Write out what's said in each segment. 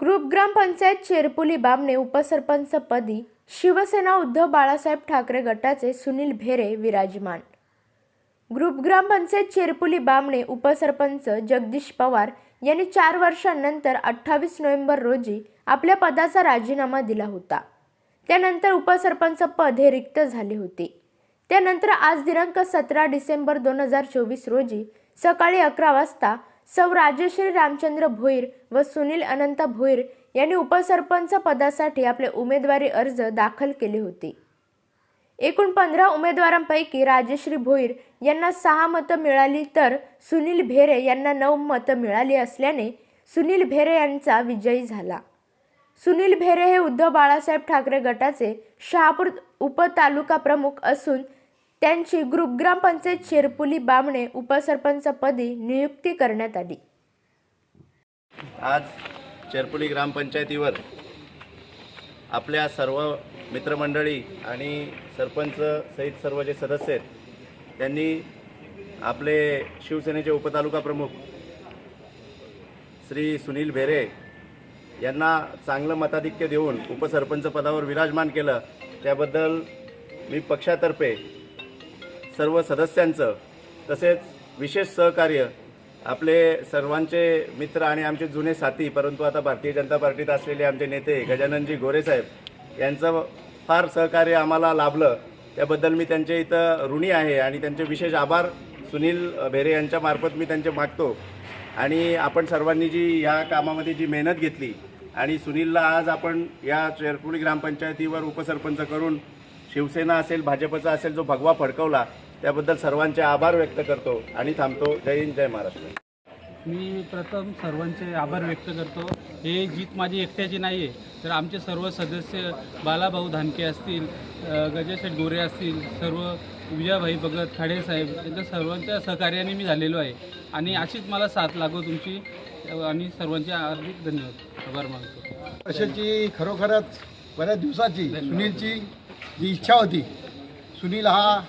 Group gram panchayat Cherpuli Bamne उपसरपंचपदी शिवसेना उद्धव बाळासाहेब ठाकरे गटाचे सुनील भेरे विराजमान. ग्रुप ग्रामपंचायत चेरपुली बामणे उपसरपंच जगदीश पवार यांनी चार वर्षांनंतर अठ्ठावीस नोव्हेंबर रोजी आपल्या पदाचा राजीनामा दिला होता. त्यानंतर उपसरपंच पद हे रिक्त झाले होते. त्यानंतर आज दिनांक सतरा डिसेंबर दोन हजार चोवीस रोजी सकाळी अकरा वाजता सौ राजश्री रामचंद्र भोईर व सुनील अनंत भोईर यांनी उपसरपंच पदासाठी आपले उमेदवारी अर्ज दाखल केले होते. एकूण पंधरा उमेदवारांपैकी राजश्री भोईर यांना सहा मतं मिळाली तर सुनील भेरे यांना नऊ मतं मिळाली असल्याने सुनील भेरे यांचा विजयी झाला. सुनील भेरे हे उद्धव बाळासाहेब ठाकरे गटाचे शहापूर उपतालुका प्रमुख असून त्यांची ग्रुप ग्रामपंचायत शेरपुली बामणे उपसरपंचपदी नियुक्ती करण्यात आली. आज चेरपुली ग्रामपंचायतीवर आपल्या सर्व मित्रमंडळी आणि सरपंच सहित सर्व जे सदस्य आहेत त्यांनी आपले शिवसेनेचे उपतालुका प्रमुख श्री सुनील भेरे यांना चांगलं मताधिक्य देऊन उपसरपंच पदावर विराजमान केलं. त्याबद्दल मी पक्षातर्फे सर्व सदस्यांचं तसेच विशेष सहकार्य आपले सर्वांचे मित्र आणि आमचे जुने साथी परंतु आता भारतीय जनता पार्टीत असलेले आमचे नेते गजाननजी गोरेसाहेब यांचं फार सहकार्य आम्हाला लाभलं. त्याबद्दल मी त्यांच्या इथं ऋणी आहे आणि त्यांचे विशेष आभार सुनील भेरे यांच्या मार्फत मी त्यांचे मागतो. आणि आपण सर्वांनी जी या कामामध्ये जी मेहनत घेतली आणि सुनीलला आज आपण या चेरपुली ग्रामपंचायतीवर उपसरपंच करून शिवसेना असेल भाजपचा असेल जो भगवा फडकवला त्याबद्दल सर्वांचे आभार व्यक्त करतो आणि थांबतो. जय हिंद जय महाराष्ट्र. मी प्रथम सर्वांचे आभार व्यक्त करतो. हे जीत माझी एकट्याची नाही आहे तर आमचे सर्व सदस्य बालाभाऊ धानके असतील गजेशेठ गोरे असतील सर्व विजयाभाई भगत खाडे साहेब यांच्या सर्वांच्या सहकार्याने मी झालेलो आहे. आणि अशीच मला साथ लागो तुमची. आणि सर्वांचे हार्दिक धन्यवाद. आभार मानतो. अशाची खरोखरच बऱ्याच दिवसाची सुनीलची जी इच्छा होती सुनील हा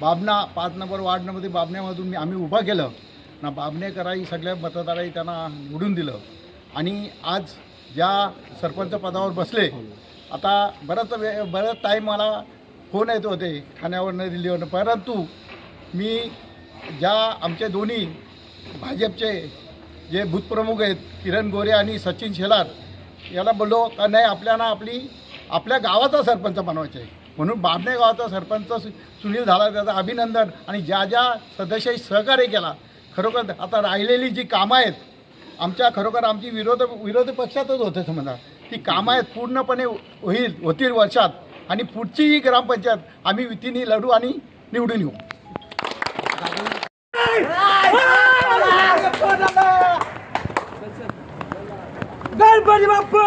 बाबना पाच नंबर वार्ड नंबर बाबण्यामधून मी आम्ही उभा केलं. ना बाबणेकराई सगळ्या मतदाराही त्यांना निवडून दिलं. आणि आज ज्या सरपंच पदावर बसले आता बराच वे बराच टाईम मला फोन येत होते ठाण्यावरनं दिल्लीवरनं परंतु मी ज्या आमचे दोन्ही भाजपचे जे भूतप्रमुख आहेत किरण गोरे आणि सचिन शेलार याला बोललो का नाही आपल्याला आपली आपल्या गावाचा सरपंच बनवायचं आहे. म्हणून बाबणे गावाचा सरपंच सु- सुनील झाला त्याचं अभिनंदन आणि ज्या ज्या सदस्यांनी सहकार्य केला खरोखर आता राहिलेली जी कामं आहेत आमच्या खरोखर आमची विरोध विरोधी पक्षातच होते समजा ती कामं आहेत पूर्णपणे होईल होतील वर्षात. आणि पुढची ही ग्रामपंचायत आम्ही वितीने लढू आणि निवडून येऊ. गणपती बाप्पा!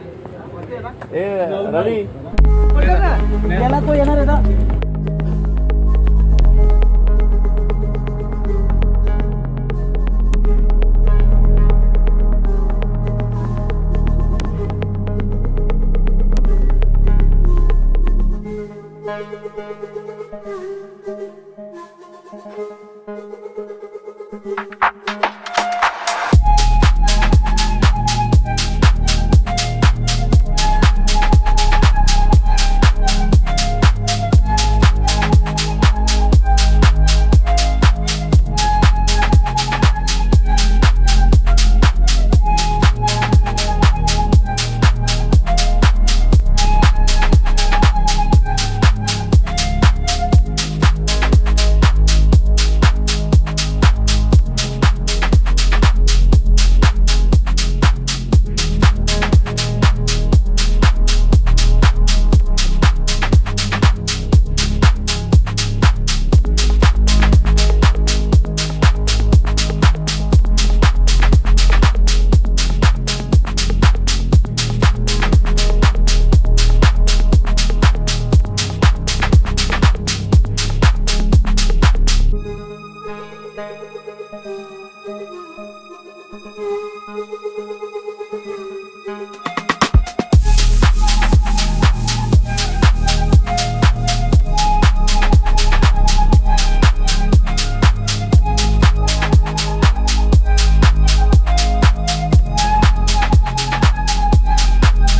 ए रवी. त्याला तो येणार आहे ना? Thank you.